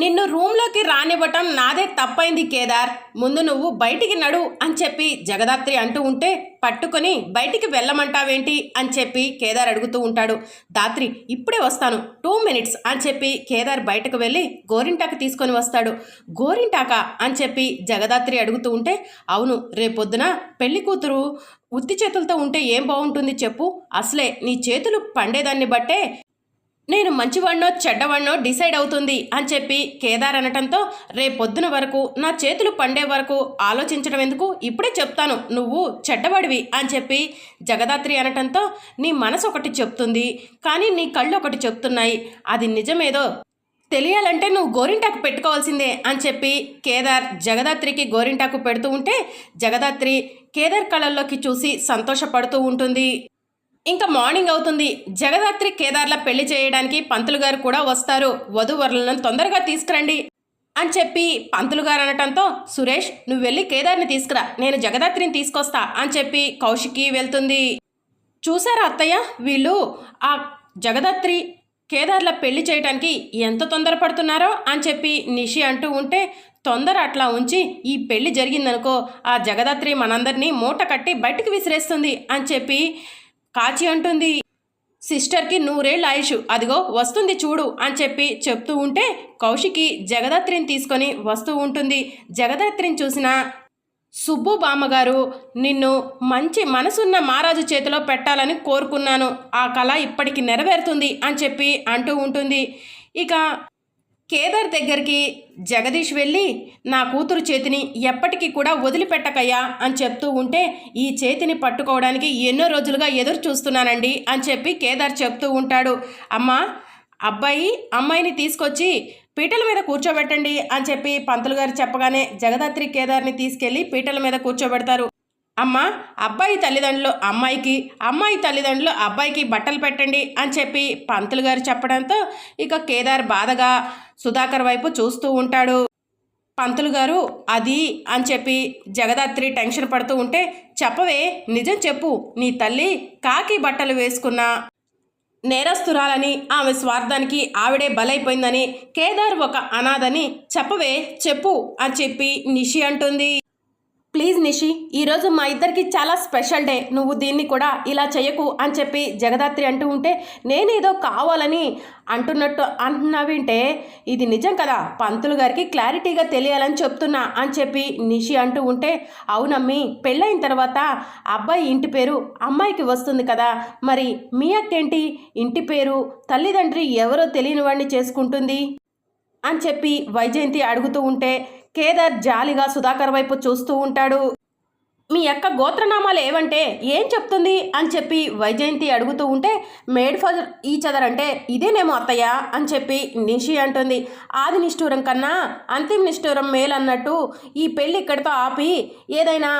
నిన్ను రూమ్లోకి రానివ్వటం నాదే తప్పైంది కేదార్. ముందు నువ్వు బయటికి నడు అని చెప్పి జగదాత్రి అంటూ ఉంటే పట్టుకొని బయటికి వెళ్ళమంటావేంటి అని చెప్పి కేదార్ అడుగుతూ ఉంటాడు. దాత్రి ఇప్పుడే వస్తాను. టూ మినిట్స్ అని చెప్పి కేదార్ బయటకు వెళ్ళి గోరింటాక తీసుకొని వస్తాడు. గోరింటాక అని చెప్పి జగదాత్రి అడుగుతూ ఉంటే అవును రేపొద్దున పెళ్ళి కూతురు ఉత్తి చేతులతో ఉంటే ఏం బాగుంటుంది చెప్పు. అసలే నీ చేతులు పండేదాన్ని బట్టే నేను మంచివాణ్ణో చెడ్డవాణ్ణో డిసైడ్ అవుతుంది అని చెప్పి కేదార్ అనటంతో రేపొద్దున వరకు నా చేతులు పండే వరకు ఆలోచించడం ఎందుకు? ఇప్పుడే చెప్తాను. నువ్వు చెడ్డవాడివి అని చెప్పి జగదాత్రి అనటంతో నీ మనసు ఒకటి చెప్తుంది. కానీ నీ కళ్ళు ఒకటి చెప్తున్నాయి. అది నిజమేదో తెలియాలంటే నువ్వు గోరింటాకు పెట్టుకోవాల్సిందే అని చెప్పి కేదార్ జగదాత్రికి గోరింటాకు పెడుతూ ఉంటే జగదాత్రి కేదార్ కళల్లోకి చూసి సంతోషపడుతూ ఉంటుంది. ఇంకా మార్నింగ్ అవుతుంది. జగదాత్రి కేదార్ల పెళ్ళి చేయడానికి పంతులు గారు కూడా వస్తారు. వధువరులను తొందరగా తీసుకురండి అని చెప్పి పంతులు గారు అనటంతో సురేష్ నువ్వు వెళ్ళి కేదార్ని తీసుకురా. నేను జగదాత్రిని తీసుకొస్తా అని చెప్పి కౌశికి వెళ్తుంది. చూసారా అత్తయ్య? వీళ్ళు ఆ జగదాత్రి కేదార్ల పెళ్ళి చేయడానికి ఎంత తొందరపడుతున్నారో అని చెప్పి నిషి అంటూ ఉంటే తొందర అట్లా ఉంచి ఈ పెళ్ళి జరిగిందనుకో ఆ జగదాత్రి మనందరినీ మూట కట్టి బయటికి విసిరేస్తుంది అని చెప్పి కాచి అంటుంది. సిస్టర్కి నూరేళ్ళు ఆయుష్. అదిగో వస్తుంది చూడు అని చెప్పి చెప్తూ ఉంటే కౌశికి జగదాత్రిని తీసుకొని వస్తూ ఉంటుంది. జగదాత్రిని చూసిన సుబ్బు బామ్మగారు నిన్ను మంచి మనసున్న మహారాజు చేతిలో పెట్టాలని కోరుకున్నాను. ఆ కళ ఇప్పటికి నెరవేరుతుంది అని చెప్పి అంటూ ఉంటుంది. ఇక కేదార్ దగ్గరికి జగదీష్ వెళ్ళి నా కూతురు చేతిని ఎప్పటికీ కూడా వదిలిపెట్టకయ్యా అని చెప్తూ ఉంటే ఈ చేతిని పట్టుకోవడానికి ఎన్నో రోజులుగా ఎదురు చూస్తున్నానండి అని చెప్పి కేదార్ చెప్తూ ఉంటాడు. అమ్మా అబ్బాయి అమ్మాయిని తీసుకొచ్చి పీటల మీద కూర్చోబెట్టండి అని చెప్పి పంతులు గారు చెప్పగానే జగదాత్రి కేదార్ని తీసుకెళ్ళి పీటల మీద కూర్చోబెడతారు. అమ్మ అబ్బాయి తల్లిదండ్రులు అమ్మాయికి అమ్మాయి తల్లిదండ్రులు అబ్బాయికి బట్టలు పెట్టండి అని చెప్పి పంతులు గారు చెప్పడంతో ఇక కేదార్ బాధగా సుధాకర్ వైపు చూస్తూ ఉంటాడు. పంతులు గారు అది అని చెప్పి జగదాత్రి టెన్షన్ పడుతూ ఉంటే చెప్పవే నిజం చెప్పు నీ తల్లి కాకి బట్టలు వేసుకున్న నేరస్తురాలని ఆమె స్వార్థానికి ఆవిడే బలైపోయిందని కేదార్ ఒక అనాథని చెప్పవే చెప్పు అని చెప్పి నిషి అంటుంది. ప్లీజ్ నిషి ఈరోజు మా ఇద్దరికి చాలా స్పెషల్ డే. నువ్వు దీన్ని కూడా ఇలా చేయకు అని చెప్పి జగదాత్రి అంటూ ఉంటే నేనేదో కావాలని అంటున్నట్టు అంటున్నావింటే ఇది నిజం కదా? పంతులు గారికి క్లారిటీగా తెలియాలని చెప్తున్నా అని చెప్పి నిషి అంటూ ఉంటే అవునమ్మి పెళ్ళైన తర్వాత అబ్బాయి ఇంటి పేరు అమ్మాయికి వస్తుంది కదా? మరి మీ అక్కేంటి? ఇంటి పేరు తల్లిదండ్రి ఎవరో తెలియని వాడిని చేసుకుంటుంది? అని చెప్పి వైజయంతి అడుగుతూ ఉంటే కేదార్ జాలిగా సుధాకర్ వైపు చూస్తూ ఉంటాడు. మీ యొక్క గోత్రనామాలు ఏవంటే ఏం చెప్తుంది అని చెప్పి వైజయంతి అడుగుతూ ఉంటే మేడ్ ఫర్ ఈచ్ అదర్ అంటే ఇదేనేమో అత్తయ్య అని చెప్పి నిషి అంటుంది. ఆది నిష్ఠూరం కన్నా అంతిమ నిష్ఠూరం మేలన్నట్టు ఈ పెళ్ళి ఇక్కడితో ఆపి ఏదైనా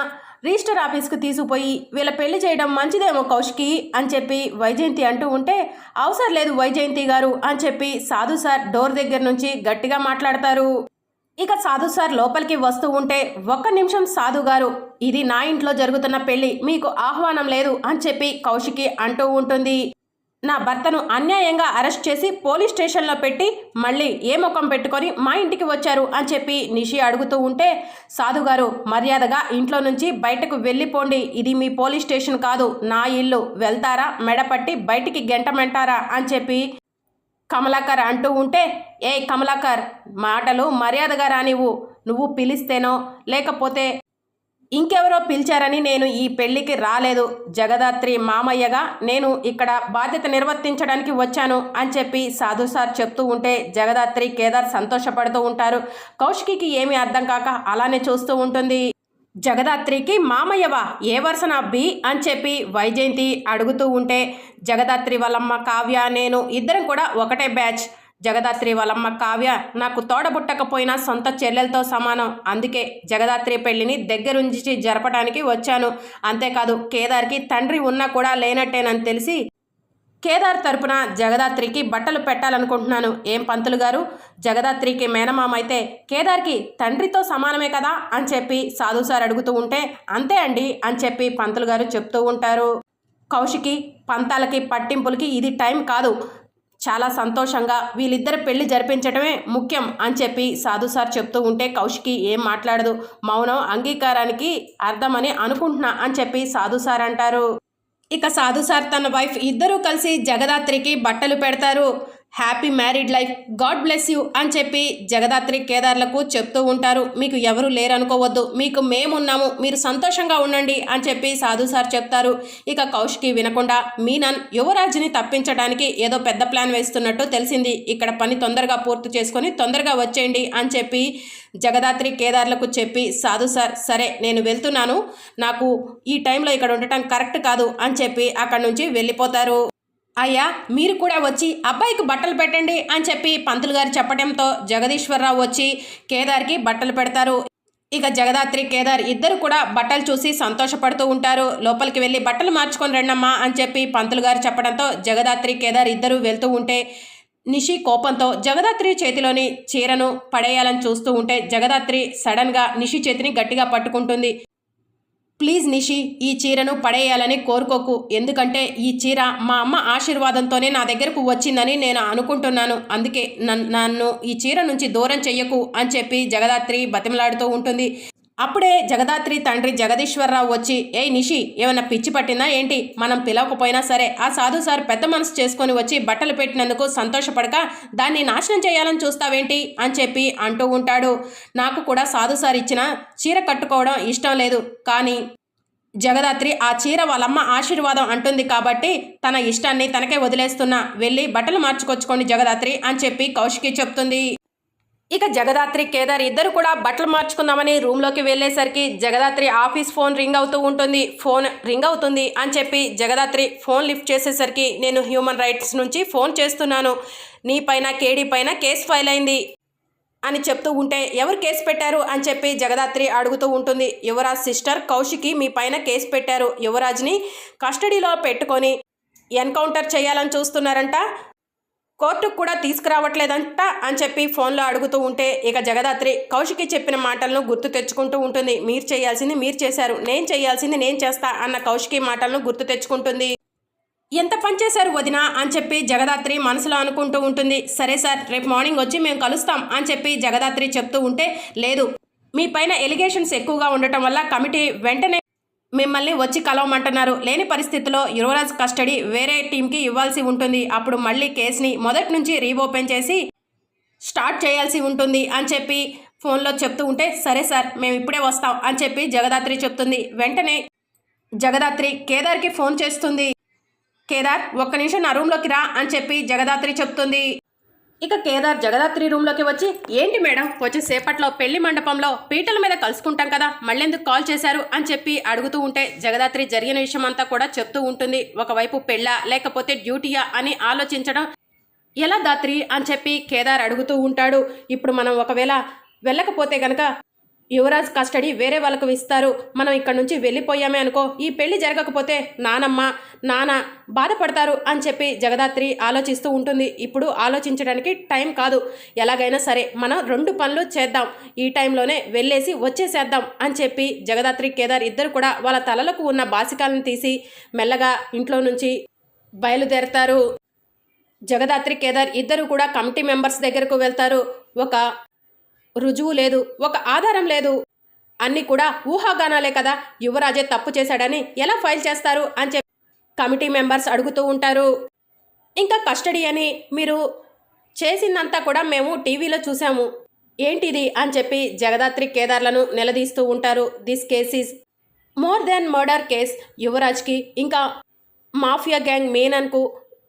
రిజిస్టర్ ఆఫీస్కి తీసుకుపోయి వీళ్ళ పెళ్ళి చేయడం మంచిదేమో కౌశికి అని చెప్పి వైజయంతి అంటూ ఉంటే అవసరం లేదు వైజయంతి గారు అని చెప్పి సాధు సార్ డోర్ దగ్గర నుంచి గట్టిగా మాట్లాడతారు. ఇక సాధు సార్ లోపలికి వస్తూ ఉంటే ఒక్క నిమిషం సాధు గారు ఇది నా ఇంట్లో జరుగుతున్న పెళ్ళి మీకు ఆహ్వానం లేదు అని చెప్పి కౌశికి అంటూ ఉంటుంది. నా భర్తను అన్యాయంగా అరెస్ట్ చేసి పోలీస్ స్టేషన్లో పెట్టి మళ్ళీ ఏ ముఖం పెట్టుకొని మా ఇంటికి వచ్చారు అని చెప్పి నిషి అడుగుతూ ఉంటే సాధుగారు మర్యాదగా ఇంట్లో నుంచి బయటకు వెళ్ళిపోండి ఇది మీ పోలీస్ స్టేషన్ కాదు నా ఇల్లు వెళ్తారా మెడపట్టి బయటికి గెంటమంటారా అని చెప్పి కమలాకర్ అంటూ ఉంటే ఏ కమలాకర్ మాటలు మర్యాదగా రానివ్వు. నువ్వు పిలిస్తేనో లేకపోతే ఇంకెవరో పిలిచారని నేను ఈ పెళ్ళికి రాలేదు. జగదాత్రి మామయ్యగా నేను ఇక్కడ బాధ్యత నిర్వర్తించడానికి వచ్చాను అని చెప్పి సాధు సార్ చెప్తూ ఉంటే జగదాత్రి కేదార్ సంతోషపడుతూ ఉంటారు. కౌశికి ఏమీ అర్థం కాక అలానే చూస్తూ ఉంటుంది. జగదాత్రికి మామయ్యవా ఏ వరుసన బి అని చెప్పి వైజయంతి అడుగుతూ ఉంటే జగదాత్రి వాళ్ళమ్మ కావ్య నేను ఇద్దరం కూడా ఒకటే బ్యాచ్. జగదాత్రి వాళ్ళమ్మ కావ్య నాకు తోడబుట్టకపోయినా సొంత చెల్లెలతో సమానం. అందుకే జగదాత్రి పెళ్ళిని దగ్గరుంచి జరపడానికి వచ్చాను. అంతేకాదు కేదార్కి తండ్రి ఉన్నా కూడా లేనట్టేనని తెలిసి కేదార్ తరపున జగదాత్రికి బట్టలు పెట్టాలనుకుంటున్నాను. ఏం పంతులు గారు? జగదాత్రికి మేనమామ అయితే కేదార్కి తండ్రితో సమానమే కదా అని చెప్పి సాధు సార్ అడుగుతూ ఉంటే అంతే అండి అని చెప్పి పంతులు గారు చెప్తూ ఉంటారు. కౌశికి పంతాలకి పట్టింపులకి ఇది టైం కాదు. చాలా సంతోషంగా వీళ్ళిద్దరి పెళ్ళి జరిపించడమే ముఖ్యం అని చెప్పి సాధు సార్ చెప్తూ ఉంటే కౌశికి ఏం మాట్లాడదు. మౌనం అంగీకారానికి అర్థమని అనుకుంటున్నా అని చెప్పి సాధు సార్ అంటారు. ఇక సాధు సార్ తన వైఫ్ ఇద్దరూ కలిసి జగదాత్రికి బట్టలు పెడతారు. Happy married life God bless you అని చెప్పి జగదాత్రి కేదార్లకు చెప్తూ ఉంటారు. మీకు ఎవరు లేరనుకోవద్దు. మీకు మేమున్నాము. మీరు సంతోషంగా ఉండండి అని చెప్పి సాధు సార్ చెప్తారు. ఇక కౌశికి వినకుండా మీనన్ యువరాజుని తప్పించడానికి ఏదో పెద్ద ప్లాన్ వేస్తున్నట్టు తెలిసింది. ఇక్కడ పని తొందరగా పూర్తి చేసుకొని తొందరగా వచ్చేయండి అని చెప్పి జగదాత్రి కేదార్లకు చెప్పి సాధు సార్ సరే నేను వెళ్తున్నాను. నాకు ఈ టైంలో ఇక్కడ ఉండటం కరెక్ట్ కాదు అని చెప్పి అక్కడి నుంచి వెళ్ళిపోతారు. అయ్యా మీరు కూడా వచ్చి అబ్బాయికి బట్టలు పెట్టండి అని చెప్పి పంతులు గారు చెప్పడంతో జగదీశ్వరరావు వచ్చి కేదార్కి బట్టలు పెడతారు. ఇక జగదాత్రి కేదార్ ఇద్దరు కూడా బట్టలు చూసి సంతోషపడుతూ ఉంటారు. లోపలికి వెళ్ళి బట్టలు మార్చుకొని రండమ్మా అని చెప్పి పంతులు గారు చెప్పడంతో జగదాత్రి కేదార్ ఇద్దరు వెళ్తూ ఉంటే నిషి కోపంతో జగదాత్రి చేతిలోని చీరను పడేయాలని చూస్తూ ఉంటే జగదాత్రి సడన్గా నిషి చేతిని గట్టిగా పట్టుకుంటుంది. ప్లీజ్ నిషి ఈ చీరను పడేయాలని కోరుకోకు. ఎందుకంటే ఈ చీర మా అమ్మ ఆశీర్వాదంతోనే నా దగ్గరకు వచ్చిందని నేను అనుకుంటున్నాను. అందుకే నన్- నన్ను ఈ చీర నుంచి దూరం చెయ్యకు అని చెప్పి జగదాత్రి బతిమలాడుతూ ఉంటుంది. అప్పుడే జగదాత్రి తండ్రి జగదీశ్వరరావు వచ్చి ఏ నిషి ఏమైనా పిచ్చి పట్టిందా? ఏంటి? మనం పిలవకపోయినా సరే ఆ సాధు సార్ పెద్ద మనసు చేసుకొని వచ్చి బట్టలు పెట్టినందుకు సంతోషపడక దాన్ని నాశనం చేయాలని చూస్తావేంటి? అని చెప్పి అంటూ ఉంటాడు. నాకు కూడా సాధు సార్ ఇచ్చిన చీర కట్టుకోవడం ఇష్టం లేదు. కానీ జగదాత్రి ఆ చీర వాళ్ళమ్మ ఆశీర్వాదం అంటుంది కాబట్టి తన ఇష్టాన్ని తనకే వదిలేస్తున్నా. వెళ్ళి బట్టలు మార్చుకొచ్చుకోండి జగదాత్రి అని చెప్పి కౌశికి చెప్తుంది. ఇక జగదాత్రి కేదార్ ఇద్దరు కూడా బట్టలు మార్చుకుందామని రూమ్లోకి వెళ్ళేసరికి జగదాత్రి ఆఫీస్ ఫోన్ రింగ్ అవుతూ ఉంటుంది. ఫోన్ రింగ్ అవుతుంది అని చెప్పి జగదాత్రి ఫోన్ లిఫ్ట్ చేసేసరికి నేను హ్యూమన్ రైట్స్ నుంచి ఫోన్ చేస్తున్నాను. నీ పైన కేడీ పైన కేసు ఫైల్ అయింది అని చెప్తూ ఉంటే ఎవరు కేసు పెట్టారు అని చెప్పి జగదాత్రి అడుగుతూ ఉంటుంది. యువరాజ్ సిస్టర్ కౌశికి మీ పైన కేసు పెట్టారు. యువరాజ్ని కస్టడీలో పెట్టుకొని ఎన్కౌంటర్ చేయాలని చూస్తున్నారంట. కోర్టుకు కూడా తీసుకురావట్లేదంట అని చెప్పి ఫోన్లో అడుగుతూ ఉంటే ఇక జగదాత్రి కౌశికి చెప్పిన మాటలను గుర్తు తెచ్చుకుంటూ ఉంటుంది. మీరు చేయాల్సింది మీరు చేశారు. నేను చేయాల్సింది నేను చేస్తా అన్న కౌశికి మాటలను గుర్తు తెచ్చుకుంటుంది. ఎంత పని చేశారు వదిన అని చెప్పి జగదాత్రి మనసులో అనుకుంటూ ఉంటుంది. సరే సార్ రేపు మార్నింగ్ వచ్చి మేము కలుస్తాం అని చెప్పి జగదాత్రి చెప్తూ ఉంటే లేదు మీ పైన ఎలిగేషన్స్ ఎక్కువగా ఉండటం వల్ల కమిటీ వెంటనే మిమ్మల్ని వచ్చి కలవమంటున్నారు. లేని పరిస్థితిలో యువరాజ్ కస్టడీ వేరే టీంకి ఇవ్వాల్సి ఉంటుంది. అప్పుడు మళ్ళీ కేసుని మొదటి నుంచి రీఓపెన్ చేసి స్టార్ట్ చేయాల్సి ఉంటుంది అని చెప్పి ఫోన్లో చెప్తూ ఉంటే సరే సార్ మేము ఇప్పుడే వస్తాం అని చెప్పి జగదాత్రి చెప్తుంది. వెంటనే జగదాత్రి కేదార్కి ఫోన్ చేస్తుంది. కేదార్ ఒక్క నిమిషం నా రూమ్లోకి రా అని చెప్పి జగదాత్రి చెప్తుంది. ఇక కేదార్ జగదాత్రి రూమ్లోకి వచ్చి ఏంటి మేడం వచ్చే సేపట్లో పెళ్ళి మండపంలో పీటల మీద కలుసుకుంటాం కదా మళ్ళెందుకు కాల్ చేశారు? అని చెప్పి అడుగుతూ ఉంటే జగదాత్రి జరిగిన విషయం అంతా కూడా చెప్తూ ఉంటుంది. ఒకవైపు పెళ్ళా లేకపోతే డ్యూటీయా అని ఆలోచించడం ఎలా దాత్రి అని చెప్పి కేదార్ అడుగుతూ ఉంటాడు. ఇప్పుడు మనం ఒకవేళ వెళ్ళకపోతే గనక యువరాజ్ కస్టడీ వేరే వాళ్ళకు ఇస్తారు. మనం ఇక్కడ నుంచి వెళ్ళిపోయామే అనుకో ఈ పెళ్ళి జరగకపోతే నానమ్మ నాన్న బాధపడతారు అని చెప్పి జగదాత్రి ఆలోచిస్తూ ఉంటుంది. ఇప్పుడు ఆలోచించడానికి టైం కాదు. ఎలాగైనా సరే మనం రెండు పనులు చేద్దాం. ఈ టైంలోనే వెళ్ళేసి వచ్చేసేద్దాం అని చెప్పి జగదాత్రి కేదార్ ఇద్దరు కూడా వాళ్ళ తలలకు ఉన్న బాసికాలను తీసి మెల్లగా ఇంట్లో నుంచి బయలుదేరతారు. జగదాత్రి కేదార్ ఇద్దరు కూడా కమిటీ మెంబర్స్ దగ్గరకు వెళ్తారు. ఒక రుజువు లేదు ఒక ఆధారం లేదు. అన్నీ కూడా ఊహాగానాలే కదా. యువరాజే తప్పు చేశాడని ఎలా ఫైల్ చేస్తారు అని చెప్పి కమిటీ మెంబర్స్ అడుగుతూ ఉంటారు. ఇంకా కస్టడీ అని మీరు చేసిందంతా కూడా మేము టీవీలో చూసాము ఏంటిది అని చెప్పి జగదాత్రి కేదార్లను నిలదీస్తూ ఉంటారు. This case is more than murder case. యువరాజ్కి ఇంకా మాఫియా గ్యాంగ్ మేనన్కు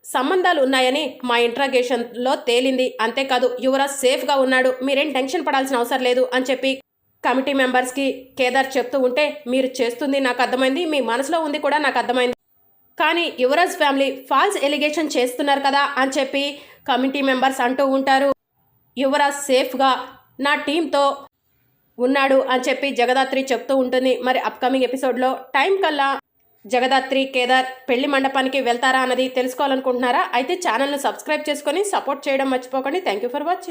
సంబంధాలు ఉన్నాయని మా ఇంట్రాగేషన్లో తేలింది. అంతేకాదు యువరాజ్ సేఫ్గా ఉన్నాడు. మీరేం టెన్షన్ పడాల్సిన అవసరం లేదు అని చెప్పి కమిటీ మెంబర్స్కి కేదార్ చెప్తూ ఉంటే మీరు చేస్తుంది నాకు అర్థమైంది మీ మనసులో ఉంది కూడా నాకు అర్థమైంది. కానీ యువరాజ్ ఫ్యామిలీ ఫాల్స్ ఎలిగేషన్ చేస్తున్నారు కదా అని చెప్పి కమిటీ మెంబర్స్ అంటూ ఉంటారు. యువరాజ్ సేఫ్గా నా టీంతో ఉన్నాడు అని చెప్పి జగదాత్రి చెప్తూ ఉంటుంది. మరి అప్కమింగ్ ఎపిసోడ్లో టైం కల్లా జగదాత్రి కేదార్ పెళ్ళి మండపానికి వెళ్తారా అన్నది తెలుసుకోవాలనుకుంటున్నారా? అయితే ఛానల్ను సబ్స్క్రైబ్ చేసుకొని సపోర్ట్ చేయడం మర్చిపోకండి. Thank you for watching